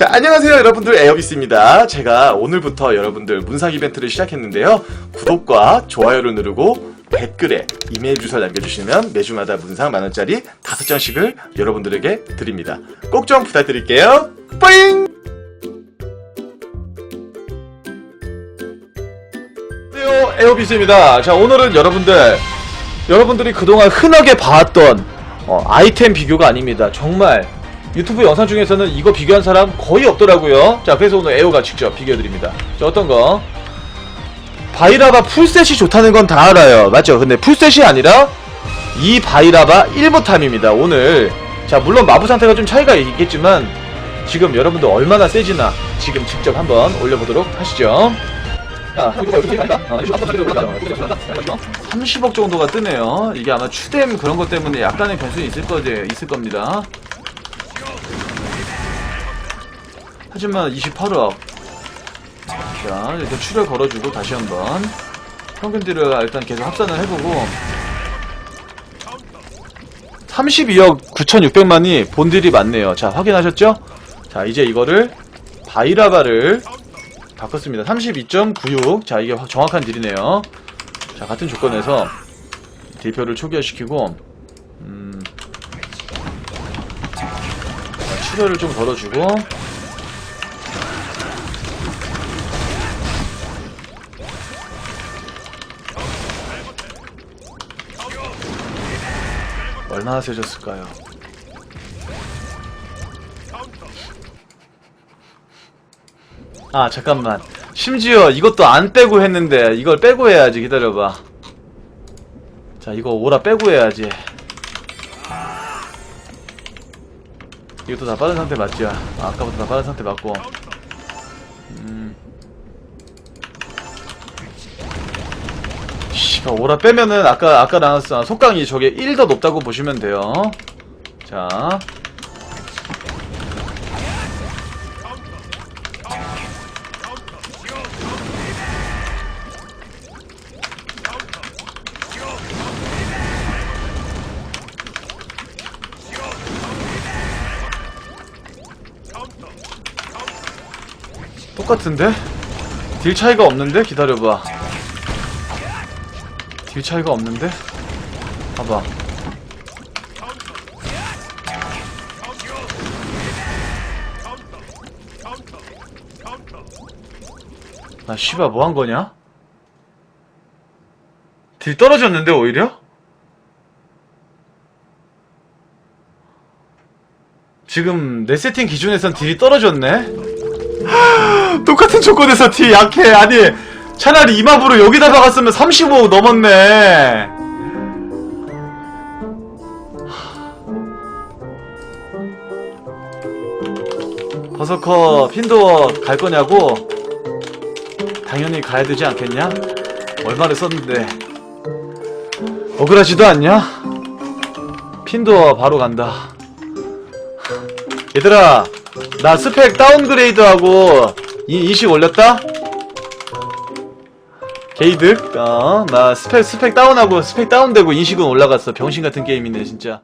자, 안녕하세요, 여러분들. 에어비스입니다. 제가 오늘부터 여러분들 문상 이벤트를 시작했는데요. 구독과 좋아요를 누르고 댓글에 이메일 주소를 남겨주시면 매주마다 문상 만원짜리 5장씩을 여러분들에게 드립니다. 꼭 좀 부탁드릴게요. 뿌잉! 안녕하세요, 에어비스입니다. 자, 오늘은 여러분들, 여러분들이 그동안 흔하게 봐왔던 어, 아이템 비교가 아닙니다. 정말 유튜브 영상 중에서는 이거 비교한 사람 거의 없더라고요. 자, 그래서 오늘 에어가 직접 비교해드립니다. 자, 어떤 거? 바이라바 풀셋이 좋다는 건 다 알아요. 맞죠? 근데 풀셋이 아니라 이 바이라바 1부탐입니다. 오늘. 자, 물론 마부 상태가 좀 차이가 있겠지만 지금 여러분들 얼마나 세지나 지금 직접 한번 올려보도록 하시죠. 자, 30억 정도가 뜨네요. 이게 아마 추뎀 그런 것 때문에 약간의 변수는 있을 거 있을 겁니다. 하지만 28억. 자, 일단 출혈 걸어주고 다시 한번 평균들을 일단 계속 합산을 해보고 32억 9,600만이 본딜이 맞네요. 자, 확인하셨죠? 자, 이제 이거를 바이라바를 바꿨습니다. 32.96. 자, 이게 확- 정확한 딜이네요. 자, 같은 조건에서 딜표를 초기화시키고, 음, 자, 출혈을 좀 걸어주고, 얼마나 세졌을까요? 아 잠깐만 심지어 이것도 안 빼고 했는데 이걸 빼고 해야지 기다려봐 자 이거 오라 빼고 해야지 이것도 다 빠른 상태 맞지? 아, 아까부터 다 빠른 상태 맞고 음. 씨발 오라 빼면은 아까 아까 나왔어 속강이 저게 1 더 높다고 보시면 돼요 자 똑같은데? 딜 차이가 없는데? 기다려봐. 딜 차이가 없는데? 봐봐. 나 씨발 뭐한 거냐? 딜 떨어졌는데 오히려? 지금 내 세팅 기준에선 딜이 떨어졌네? 똑같은 조건에서 딜 약해. 아니, 차라리 이마으로 여기다 박았으면 35 넘었네. 버서커 핀도어 갈 거냐고? 당연히 가야 되지 않겠냐? 얼마를 썼는데. 억울하지도 않냐? 핀도어 바로 간다. 얘들아, 나 스펙 다운그레이드하고 이 인식 올렸다? 게이득? 어, 나 스펙, 스펙 다운하고 스펙 다운되고 인식은 올라갔어. 병신 같은 게임이네, 진짜.